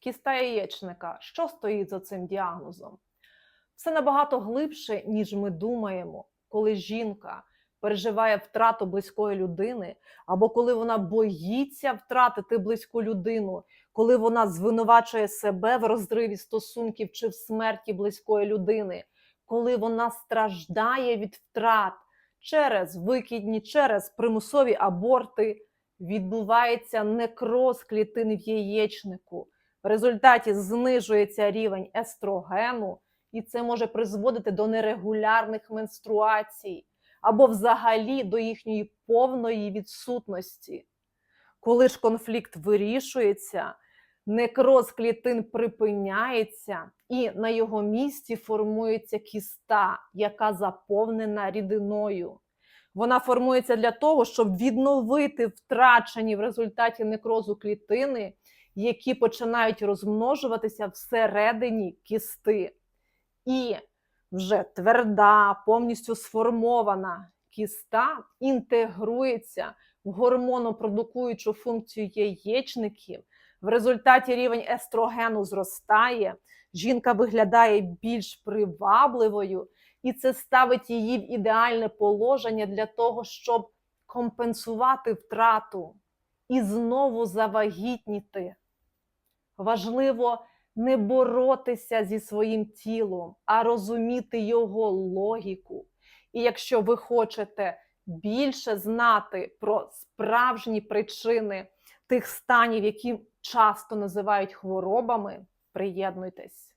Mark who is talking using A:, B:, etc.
A: кіста яєчника. Що стоїть за цим діагнозом? Все набагато глибше, ніж ми думаємо, коли жінка переживає втрату близької людини, або коли вона боїться втратити близьку людину, коли вона звинувачує себе в розриві стосунків чи в смерті близької людини, коли вона страждає від втрат через викидні, через примусові аборти, відбувається некроз клітин в яєчнику. В результаті знижується рівень естрогену, і це може призводити до нерегулярних менструацій або взагалі до їхньої повної відсутності. Коли ж конфлікт вирішується, некроз клітин припиняється, і на його місці формується кіста, яка заповнена рідиною. Вона формується для того, щоб відновити втрачені в результаті некрозу клітини, які починають розмножуватися всередині кісти. І вже тверда, повністю сформована кіста інтегрується в гормонопродукуючу функцію яєчників. В результаті рівень естрогену зростає, жінка виглядає більш привабливою, і це ставить її в ідеальне положення для того, щоб компенсувати втрату і знову завагітніти. Важливо не боротися зі своїм тілом, а розуміти його логіку. І якщо ви хочете більше знати про справжні причини тих станів, які часто називають хворобами, приєднуйтесь.